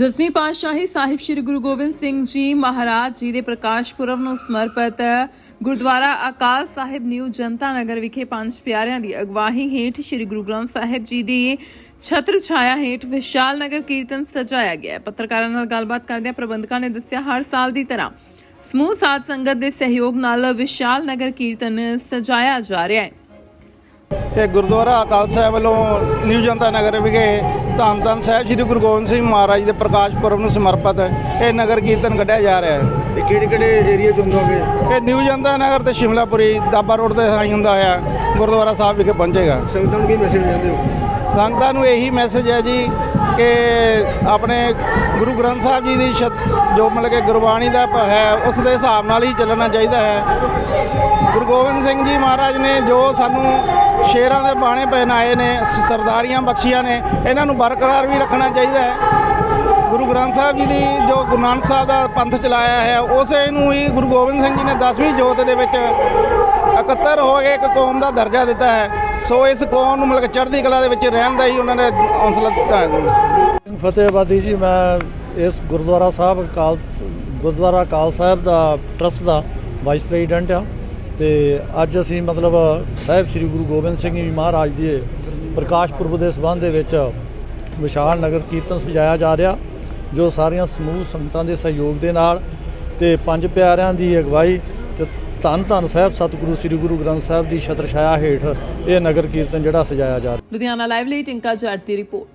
ਦਸਵੀਂ ਪਾਤਸ਼ਾਹੀ ਸਾਹਿਬ ਸ੍ਰੀ ਗੁਰੂ ਗੋਬਿੰਦ ਸਿੰਘ ਜੀ ਮਹਾਰਾਜ ਜੀ ਦੇ ਪ੍ਰਕਾਸ਼ ਪੁਰਬ ਨੂੰ ਸਮਰਪਿਤ ਗੁਰਦੁਆਰਾ ਅਕਾਲ ਸਾਹਿਬ ਨਿਊ ਜਨਤਾ ਨਗਰ ਵਿਖੇ ਪੰਜ ਪਿਆਰਿਆਂ ਦੀ ਅਗਵਾਹੀ ਹੇਠ ਸ੍ਰੀ ਗੁਰੂ ਗ੍ਰੰਥ ਸਾਹਿਬ ਜੀ ਦੀ ਛਤਰ ਛਾਇਆ ਹੇਠ ਵਿਸ਼ਾਲ ਨਗਰ ਕੀਰਤਨ ਸਜਾਇਆ ਗਿਆ ਪੱਤਰਕਾਰਾਂ ਨਾਲ ਗੱਲਬਾਤ ਕਰਦਿਆਂ ਪ੍ਰਬੰਧਕਾਂ ਨੇ ਦੱਸਿਆ, ਹਰ ਸਾਲ ਦੀ ਤਰ੍ਹਾਂ ਸਮੂਹ ਸਾਧ ਸੰਗਤ ਦੇ ਸਹਿਯੋਗ ਨਾਲ ਵਿਸ਼ਾਲ ਨਗਰ ਕੀਰਤਨ ਸਜਾਇਆ ਜਾ ਰਿਹਾ ਹੈ। ਇਹ ਗੁਰਦੁਆਰਾ ਅਕਾਲ ਸਾਹਿਬ ਵੱਲੋਂ ਨਿਊ ਜਨਤਾ ਨਗਰ ਵਿਖੇ ਧੰਨ ਧੰਨ ਸਾਹਿਬ ਸ੍ਰੀ ਗੁਰੂ ਗੋਬਿੰਦ ਸਿੰਘ ਮਹਾਰਾਜ ਦੇ ਪ੍ਰਕਾਸ਼ ਪੁਰਬ ਨੂੰ ਸਮਰਪਿਤ ਇਹ ਨਗਰ ਕੀਰਤਨ ਕੱਢਿਆ ਜਾ ਰਿਹਾ ਹੈ। ਤੇ ਕਿਹੜੇ ਕਿਹੜੇ ਏਰੀਆ ਚ ਹੁੰਦਾ ਹੋਵੇ ਇਹ ਨਿਊ ਜਨਤਾ ਨਗਰ ਤੇ ਸ਼ਿਮਲਾਪੁਰੀ ਦਾਬਾ ਰੋਡ ਤੇ ਸਾਈ ਹੁੰਦਾ ਹੋਇਆ ਗੁਰਦੁਆਰਾ ਸਾਹਿਬ ਵਿਖੇ ਪਹੁੰਚੇਗਾ। ਸੰਗਤਾਂ ਨੂੰ ਕੀ ਮੈਸੇਜ ਦਿੰਦੇ ਹੋ? ਸੰਗਤਾਂ ਨੂੰ ਇਹੀ ਮੈਸੇਜ ਹੈ ਜੀ ਕਿ ਆਪਣੇ ਗੁਰੂ ਗ੍ਰੰਥ ਸਾਹਿਬ ਜੀ ਦੀ ਜੋ ਮਤਲਬ ਕਿ ਗੁਰਬਾਣੀ ਦਾ ਹੈ ਉਸ ਦੇ ਹਿਸਾਬ ਨਾਲ ਹੀ ਚੱਲਣਾ ਚਾਹੀਦਾ ਹੈ। ਗੁਰੂ ਗੋਬਿੰਦ ਸਿੰਘ ਜੀ ਮਹਾਰਾਜ ਨੇ ਜੋ ਸਾਨੂੰ ਸ਼ੇਰਾਂ ਦੇ ਬਾਣੇ ਪਹਿਨਾਏ ਨੇ ਸਰਦਾਰੀਆਂ ਬਖਸ਼ੀਆਂ ਨੇ, ਇਹਨਾਂ ਨੂੰ ਬਰਕਰਾਰ ਵੀ ਰੱਖਣਾ ਚਾਹੀਦਾ ਹੈ। ਗੁਰੂ ਗ੍ਰੰਥ ਸਾਹਿਬ ਜੀ ਦੀ ਜੋ ਗੁਰੂ ਨਾਨਕ ਸਾਹਿਬ ਦਾ ਪੰਥ ਚਲਾਇਆ ਹੈ, ਉਸੇ ਨੂੰ ਹੀ ਗੁਰੂ ਗੋਬਿੰਦ ਸਿੰਘ ਜੀ ਨੇ 10ਵੀਂ ਜੋਤ ਦੇ ਵਿੱਚ ਇਕੱਤਰ ਹੋ ਕੇ ਇੱਕ ਕੌਮ ਦਾ ਦਰਜਾ ਦਿੱਤਾ ਹੈ। ਸੋ ਇਸ ਕੌਮ ਨੂੰ ਮਤਲਬ ਚੜ੍ਹਦੀ ਕਲਾ ਦੇ ਵਿੱਚ ਰਹਿਣ ਦਾ ਹੀ ਉਹਨਾਂ ਨੇ ਹੌਸਲਾ ਦਿੱਤਾ ਹੈ। ਸਿੰਘ ਜੀ, ਮੈਂ ਇਸ ਗੁਰਦੁਆਰਾ ਸਾਹਿਬ, ਕਾਲ, ਗੁਰਦੁਆਰਾ ਕਾਲ ਸਾਹਿਬ ਦਾ ਟਰਸਟ ਦਾ ਵਾਈਸ ਪ੍ਰੈਜ਼ੀਡੈਂਟ ਆ ਤੇ ਅੱਜ ਅਸੀਂ ਮਤਲਬ ਸਾਹਿਬ ਸ੍ਰੀ ਗੁਰੂ ਗੋਬਿੰਦ ਸਿੰਘ ਜੀ ਮਹਾਰਾਜ ਦੇ ਪ੍ਰਕਾਸ਼ ਪੁਰਬ ਦੇ ਸਬੰਧ ਦੇ ਵਿੱਚ ਵਿਸ਼ਾਲ ਨਗਰ ਕੀਰਤਨ ਸਜਾਇਆ ਜਾ ਰਿਹਾ, ਜੋ ਸਾਰੀਆਂ ਸਮੂਹ ਸੰਗਤਾਂ ਦੇ ਸਹਿਯੋਗ ਦੇ ਨਾਲ ਤੇ ਪੰਜ ਪਿਆਰਿਆਂ ਦੀ ਅਗਵਾਈ ਤੇ ਧੰਨ ਧੰਨ ਸਾਹਿਬ ਸਤਿਗੁਰੂ ਸ੍ਰੀ ਗੁਰੂ ਗ੍ਰੰਥ ਸਾਹਿਬ ਦੀ ਛਤਰ ਛਾਇਆ ਹੇਠ ਇਹ ਨਗਰ ਕੀਰਤਨ ਜਿਹੜਾ ਸਜਾਇਆ ਜਾ ਰਿਹਾ। ਲੁਧਿਆਣਾ ਲਾਈਵ ਲਈ ਟਿੰਕਾ ਜੱਟ ਦੀ ਰਿਪੋਰਟ।